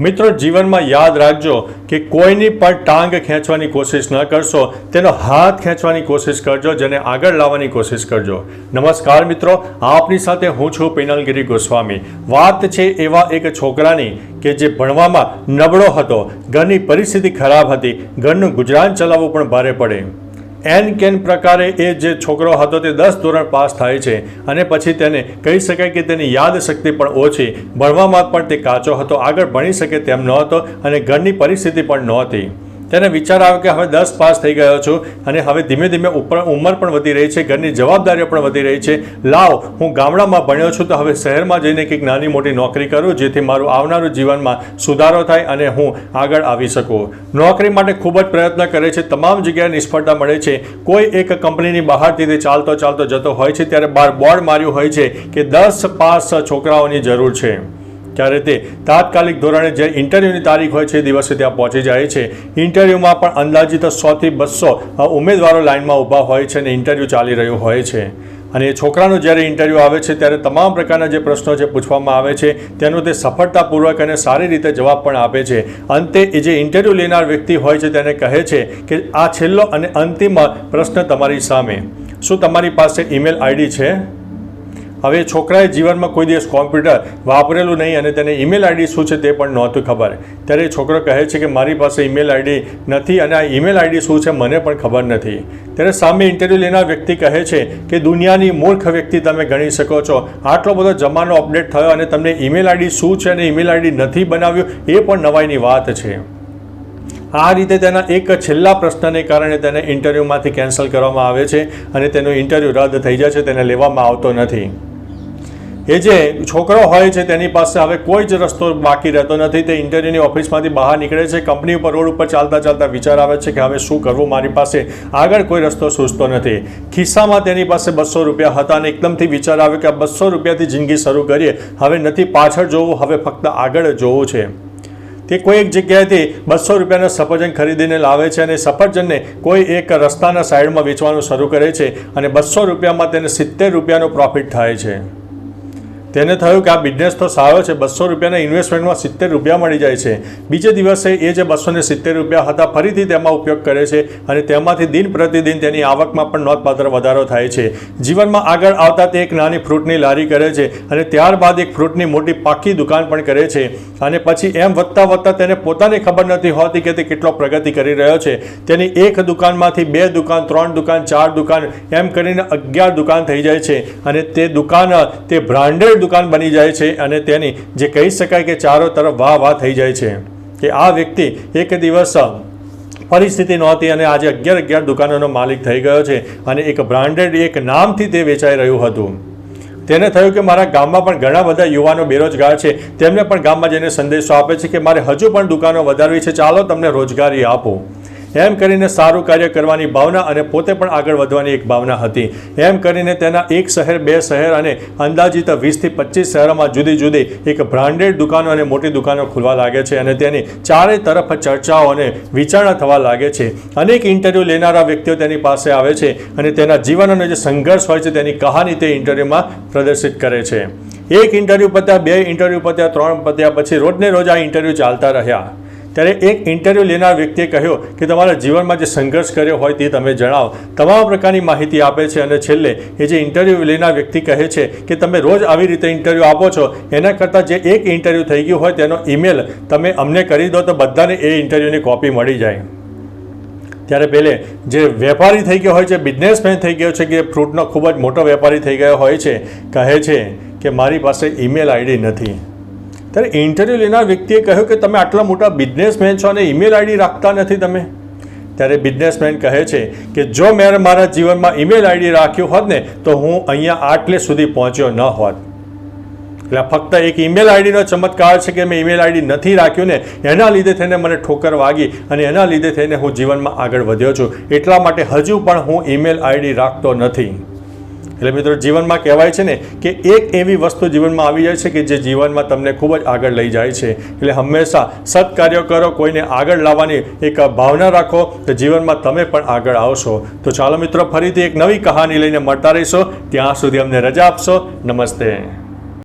મિત્રો, જીવનમાં યાદ રાખજો કે કોઈની પણ ટાંગ ખેંચવાની કોશિશ ન કરશો. તેનો હાથ ખેંચવાની કોશિશ કરજો, જેને આગળ લાવવાની કોશિશ કરજો. નમસ્કાર મિત્રો, આપની સાથે હું છું પિનલગીરી ગોસ્વામી. વાત છે એવા એક છોકરાની કે જે ભણવામાં નબળો હતો. ઘરની પરિસ્થિતિ ખરાબ હતી. ઘરનું ગુજરાન ચલાવવું પણ ભારે પડે. એન કેન પ્રકારે એ જે છોકરો હતો તે દસ ધોરણ પાસ થાય છે અને પછી તેને કહી શકાય કે તેની યાદ શક્તિ પણ ઓછી. ભણવામાં પણ તે કાચો હતો, આગળ ભણી શકે તેમ નહોતો અને ઘરની પરિસ્થિતિ પણ નહોતી. તેને વિચાર આવ્યો કે હવે દસ પાસ થઈ ગયો છું અને હવે ધીમે ધીમે ઉંમર પણ વધી રહી છે, ઘરની જવાબદારીઓ પણ વધી રહી છે. લાવ, હું ગામડામાં ભણ્યો છું તો હવે શહેરમાં જઈને કંઈક નાની મોટી નોકરી કરું જેથી મારું આવનારું જીવનમાં સુધારો થાય અને હું આગળ આવી શકું. નોકરી માટે ખૂબ જ પ્રયત્ન કરે છે, તમામ જગ્યાએ નિષ્ફળતા મળે છે. કોઈ એક કંપનીની બહારથી તે ચાલતો ચાલતો જતો હોય છે, ત્યારે બાર બોર્ડ માર્યું હોય છે કે દસ પાસ છોકરાઓની જરૂર છે. ત્યારે તે તાત્કાલિક ધોરણે જે ઇન્ટરવ્યૂની તારીખ હોય છે દિવસે ત્યાં પહોંચી જાય છે. ઇન્ટરવ્યૂમાં પણ અંદાજિત સોથી બસો ઉમેદવારો લાઇનમાં ઊભા હોય છે અને ઇન્ટરવ્યૂ ચાલી રહ્યું હોય છે. અને એ છોકરાનું જ્યારે ઇન્ટરવ્યૂ આવે છે ત્યારે તમામ પ્રકારના જે પ્રશ્નો જે પૂછવામાં આવે છે તેનો તે સફળતાપૂર્વક અને સારી રીતે જવાબ પણ આપે છે. અંતે એ જે ઇન્ટરવ્યૂ લેનાર વ્યક્તિ હોય છે તેને કહે છે કે આ છેલ્લો અને અંતિમ પ્રશ્ન તમારી સામે. શું તમારી પાસે ઈમેલ આઈડી છે? હવે છોકરાએ જીવનમાં કોઈ દિવસ કોમ્પ્યુટર વાપરેલું નહીં અને તેને ઈમેલ આઈડી શું છે તે પણ નહોતું ખબર. ત્યારે છોકરો કહે છે કે, મારી પાસે ઈમેલ આઈડી નથી અને આ ઈમેલ આઈડી શું છે મને પણ ખબર નથી. ત્યારે સામે ઇન્ટરવ્યૂ લેનાર વ્યક્તિ કહે છે કે, દુનિયાની મૂર્ખ વ્યક્તિ તમે ગણી શકો છો. આટલો બધો જમાનો અપડેટ થયો અને તમને ઈમેલ આઈડી શું છે અને ઈમેલ આઈડી નથી બનાવ્યું એ પણ નવાઈની વાત છે. આ રીતે તેના એક છેલ્લા પ્રશ્નને કારણે તેને ઇન્ટરવ્યૂમાંથી કેન્સલ કરવામાં આવે છે અને તેનો ઇન્ટરવ્યૂ રદ થઈ જાય છે, તેને લેવામાં આવતો નથી. એ જે છોકરો હોય છે, તેની પાસે હવે કોઈ જ રસ્તો બાકી રહેતો નથી. તે ઇન્ટરવ્યૂની ઓફિસમાંથી બહાર નીકળે છે. કંપની ઉપર, રોડ ઉપર ચાલતા ચાલતા વિચાર આવે છે કે હવે શું કરવું મારી પાસે? આગળ કોઈ રસ્તો સૂઝતો નથી. ખિસ્સામાં તેની પાસે બસો રૂપિયા હતા અને એકદમથી વિચાર આવ્યો કે આ બસો રૂપિયાથી જિંદગી શરૂ કરીએ. હવે નથી, પાછળ જોવું, હવે ફક્ત આગળ જોવું છે. તે કોઈ એક જગ્યાએથી બસો રૂપિયાના સફરજન ખરીદીને લાવે છે અને સફરજનને કોઈ એક રસ્તાના સાઈડમાં વેચવાનું શરૂ કરે છે અને બસો રૂપિયામાં તેને સિત્તેર રૂપિયાનો પ્રોફિટ થાય છે. તેને થયું કે આ બિઝનેસ તો સારો છે, બસો રૂપિયાના ઇન્વેસ્ટમેન્ટમાં સિત્તેર રૂપિયા મળી જાય છે. બીજે દિવસે એ જે બસો ને સિત્તેર રૂપિયા હતા, ફરીથી તેમાં ઉપયોગ કરે છે અને તેમાંથી દિન પ્રતિદિન તેની આવકમાં પણ નોંધપાત્ર વધારો થાય છે. જીવનમાં આગળ આવતા તે એક નાની ફ્રૂટની લારી કરે છે અને ત્યારબાદ એક ફ્રૂટની મોટી પાકી દુકાન પણ કરે છે. અને પછી એમ વધતા વધતા તેને પોતાને ખબર નથી હોતી કે તે કેટલો પ્રગતિ કરી રહ્યો છે. તેની એક દુકાનમાંથી બે દુકાન, ત્રણ દુકાન, ચાર દુકાન એમ કરીને અગિયાર દુકાન થઈ જાય છે. અને તે દુકાન, તે બ્રાન્ડેડ દુકાન બની જાય છે અને તેની જે કહી શકાય કે ચારો તરફ વાહ વાહ થઈ જાય છે કે આ વ્યક્તિ એક દિવસ પરિસ્થિતિ નહોતી અને આજે અગિયાર અગિયાર દુકાનોનો માલિક થઈ ગયો છે અને એક બ્રાન્ડેડ એક નામથી તે વેચાઈ રહ્યું હતું. તેને થયું કે મારા ગામમાં પણ ઘણા બધા યુવાનો બેરોજગાર છે. તેમને પણ ગામમાં જઈને સંદેશો આપે છે કે મારે હજુ પણ દુકાનો વધારવી છે. ચાલો તમને રોજગારી આપો. એમ કરીને સારું કાર્ય કરવાની ભાવના અને પોતે પણ આગળ વધવાની એક ભાવના હતી. એમ કરીને તેના એક શહેર, બે શહેર અને અંદાજિત વીસથી પચીસ શહેરોમાં જુદી જુદી એક બ્રાન્ડેડ દુકાનો અને મોટી દુકાનો ખુલવા લાગે છે અને તેની ચારે તરફ ચર્ચાઓ અને વિચારણા થવા લાગે છે. અનેક ઇન્ટરવ્યૂ લેનારા વ્યક્તિઓ તેની પાસે આવે છે અને તેના જીવનનો જે સંઘર્ષ હોય છે તેની કહાની તે ઇન્ટરવ્યૂમાં પ્રદર્શિત કરે છે. એક ઇન્ટરવ્યૂ પત્યા, બે ઇન્ટરવ્યૂ પત્યા, ત્રણ પત્યા પછી રોજને રોજ આ ઇન્ટરવ્યૂ ચાલતા રહ્યા. ત્યારે એક ઇન્ટરવ્યૂ લેનાર વ્યક્તિએ કહ્યું કે તમારા જીવનમાં જે સંઘર્ષ કર્યો હોય તે તમે જણાવો. તમામ પ્રકારની માહિતી આપે છે અને છેલ્લે એ જે ઇન્ટરવ્યૂ લેનાર વ્યક્તિ કહે છે કે તમે રોજ આવી રીતે ઇન્ટરવ્યૂ આપો છો, એના કરતાં જે એક ઇન્ટરવ્યૂ થઈ ગયું હોય તેનો ઈમેલ તમે અમને કરી દો તો બધાને એ ઇન્ટરવ્યૂની કોપી મળી જાય. ત્યારે પહેલે જે વેપારી થઈ ગયો હોય છે બિઝનેસમેન થઈ ગયો છે, કે ફ્રૂટનો ખૂબ જ મોટો વેપારી થઈ ગયો હોય છે, કહે છે કે મારી પાસે ઈમેલ આઈડી નથી. ત્યારે ઇન્ટરવ્યૂ લેનાર વ્યક્તિએ કહ્યું કે તમે આટલા મોટા બિઝનેસમેન છો અને ઈમેલ આઈડી રાખતા નથી તમે. ત્યારે બિઝનેસમેન કહે છે કે જો મેં મારા જીવનમાં ઈમેલ આઈડી રાખ્યું હોત ને, તો હું અહીંયા આટલે સુધી પહોંચ્યો ન હોત. એટલે ફક્ત એક ઈમેલ આઈડીનો ચમત્કાર છે કે મેં ઈમેલ આઈડી નથી રાખ્યું ને, એના લીધે થઈને મને ઠોકર વાગી અને એના લીધે થઈને હું જીવનમાં આગળ વધ્યો છું. એટલા માટે હજુ પણ હું ઈમેલ આઈડી રાખતો નથી. એટલે મિત્રો, જીવનમાં કહેવાય છે ને કે એક એવી વસ્તુ જીવનમાં આવી જાય છે કે જે જીવનમાં તમને ખૂબ જ આગળ લઈ જાય છે. એટલે હંમેશા સત્કાર્યો કરો, કોઈને આગળ લાવવાની એક ભાવના રાખો, તો જીવનમાં તમે પણ આગળ આવશો. તો ચાલો મિત્રો, ફરીથી એક નવી કહાની લઈને મળતા રહીશો. ત્યાં સુધી અમને રજા આપશો. નમસ્તે.